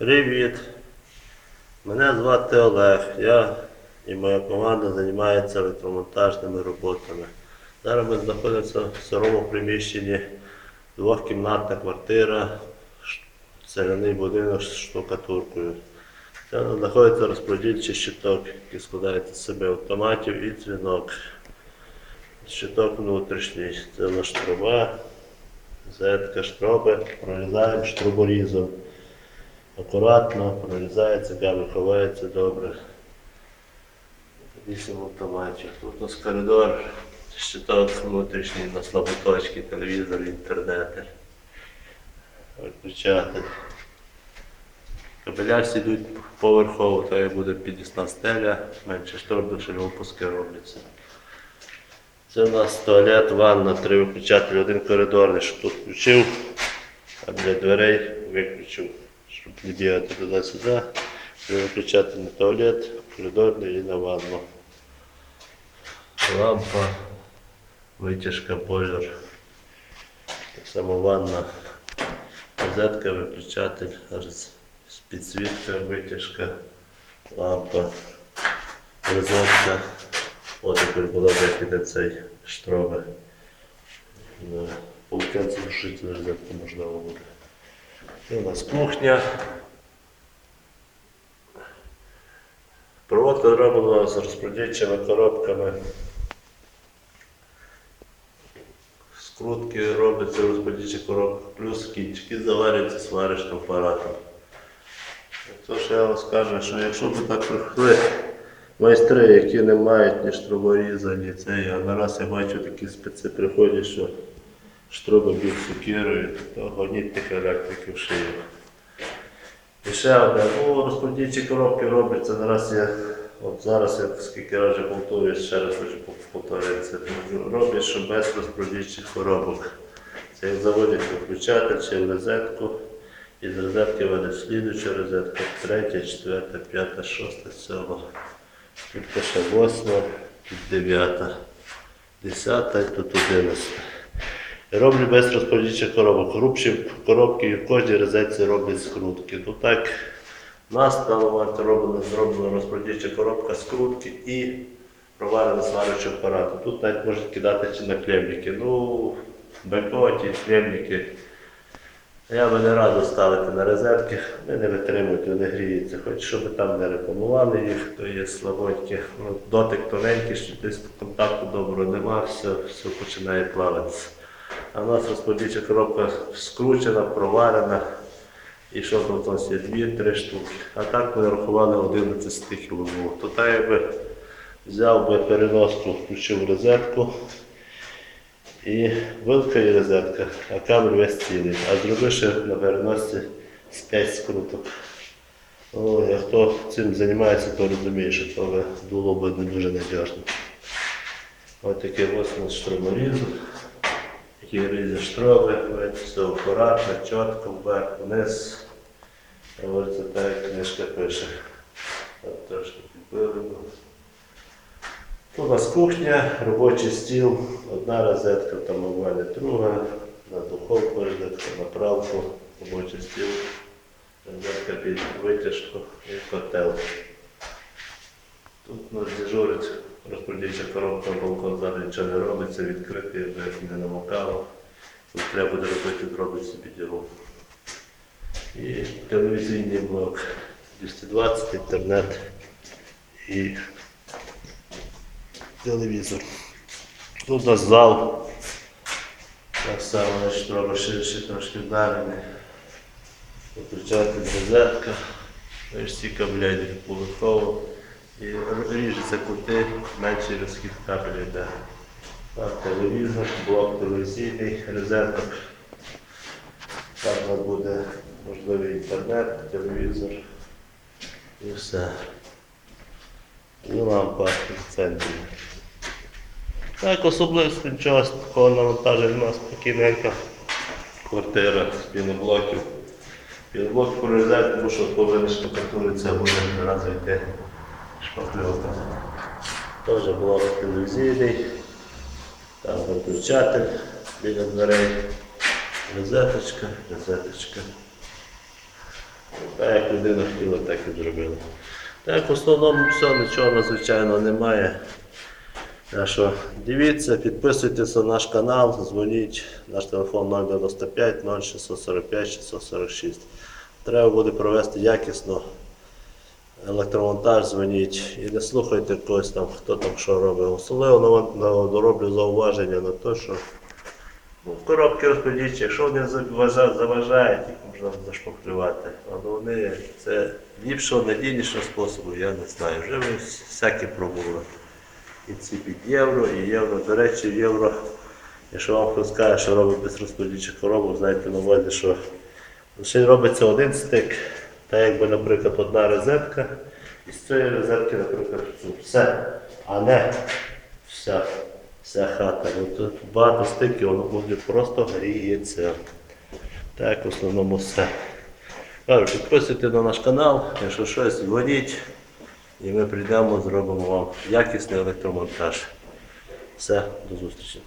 Привіт. Мене звати Олег. Я і моя команда займається електромонтажними роботами. Зараз ми знаходимося в сирому приміщенні, двохкімнатна квартира, цегляний будинок з штукатуркою. Це знаходиться розподільчий щиток, який складається з себе автоматів і дзвінок. Щиток внутрішній. Це наш труба, зетка штроби, прорізаємо штроборізом. Акуратно прорізається, кабель ховається добре. Вісім автоматів. Тут у нас коридор, щиток внутрішній, на слаботочки, телевізор, інтернет. Виключатель. Кабеля всі йдуть поверхово, то як буде підісна стеля, менше штор, більше випуски робляться. Це у нас туалет, ванна, три виключателі, один коридорний, що тут включив, а для дверей виключив, щоб не бігати туди-сюди. Три виключателі на туалет, коридорний і на ванну. Лампа, витяжка, бойлер. Так само ванна, розетка, виключатель, роз- підсвітка, витяжка, лампа, розетка. От тепер була викиде цей штроби. На полотенце сушити розетку можливо буде. Це у нас кухня. Проводка зроблена з розпродільчими коробками. Скрутки робляться розподільчі коробки, плюс кінчики заварюються сварочним апаратом. То, що я вам скажу, що якщо б так прийшли майстри, які не мають ні штроборіза, ні цей, а нараз я бачу такі спеці приходять, що штроби б'ють сукірою, то гоніть тих електриків шию. І ще одне, ну розподільчі коробки робляться. Зараз я, от зараз я скільки разів повторюю, ще раз хочу повторитися. Роблять, що без розподільчих коробок. Це як заводять виключатель чи в розетку. Із розетки веде слідуюча розетка, третя, четверта, п'ята, шоста, сьома. Тут ще восьма, тут дев'ята, десята і тут одинадцята. Роблю без розподільчих коробок. Грубші коробки і в кожній розетці роблять скрутки. Тут так нас стало роблена зроблена розподільча коробка скрутки і проварена сварочого апарату. Тут навіть можуть кидати чи на клемники. Ну, бекоті, клемники. Я би не радив ставити на розетки, вони не витримують, вони гріються. Хоч щоб там не рекламували їх, то є слабонькі. Ну, дотик тоненький, що десь контакту доброго нема, все, все починає плаватися. А в нас розподільча коробка скручена, проварена. І що тут у є дві-три штуки. А так ми рахували 11 з тих було. То так якби взяв би переноску, включив розетку. І вилка і розетка, а кабель весь цілий. А зробив ще на переносці з 5 скруток. Ну, а хто цим займається, то розуміє, що то було б не дуже надіжно. Ось такий ось у нас штроборізу, який різе штроби, все акуратно, чітко, вверх, вниз. Говориться так, як книжка пише. От трошки підбили. Тут у нас кухня, робочий стіл, одна розетка, там у друга, на духовку розетка, на правку, робочий стіл, розетка під витяжку і котел. Тут у нас дежурить розподільча коробка, балкон ззаду нічого не робиться, відкритий, аби не намокало. Тут треба буде робити, зробить собі діру. І телевізійний блок 220, інтернет і телевізор. Тут у нас зал. Так само треба ширше трошки вдарений. Виключати розетка. Ось ці кабеля йдуть поверхово. І р- кути, менший розхід кабеля йде. Так, телевізор, блок телевізійний, розеток. Там буде можливий інтернет, телевізор і все. І лампа в центрі. Так, особливо нічого такого навантаження у нас спокійненька квартира з піноблоків. Піноблок прорізати, тому що половина штукатури це буде одразу йти шпакльовка. Теж блок телевізійний, там виключатель біля дверей, розеточка, розеточка. Так як людина хотіла, так і зробила. Так, в основному все, нічого надзвичайного немає. Так що дивіться, підписуйтесь на наш канал, дзвоніть. Наш телефон 095 0645 646. Треба буде провести якісно електромонтаж, дзвоніть і не слухайте когось там, хто там що робить. Особливо роблю зауваження на те, що ну, коробки розходіть, якщо вони заважають, їх можна зашпаклювати. Але вони це ліпшого, надійнішого способу, я не знаю. Вже ми всякі пробували. І ці під євро, і євро. До речі, євро, якщо вам хтось скаже, що робить без розподільчих коробок, знаєте на увазі, що лише робиться один стик, та якби, наприклад, одна розетка, і з цієї розетки, наприклад, все, а не вся, вся хата. Ну, тут багато стиків, воно буде просто гріється. Так, в основному все. Кажу, підписуйте на наш канал, якщо щось, дзвоніть. І ми прийдемо, зробимо вам якісний електромонтаж. Все, до зустрічі.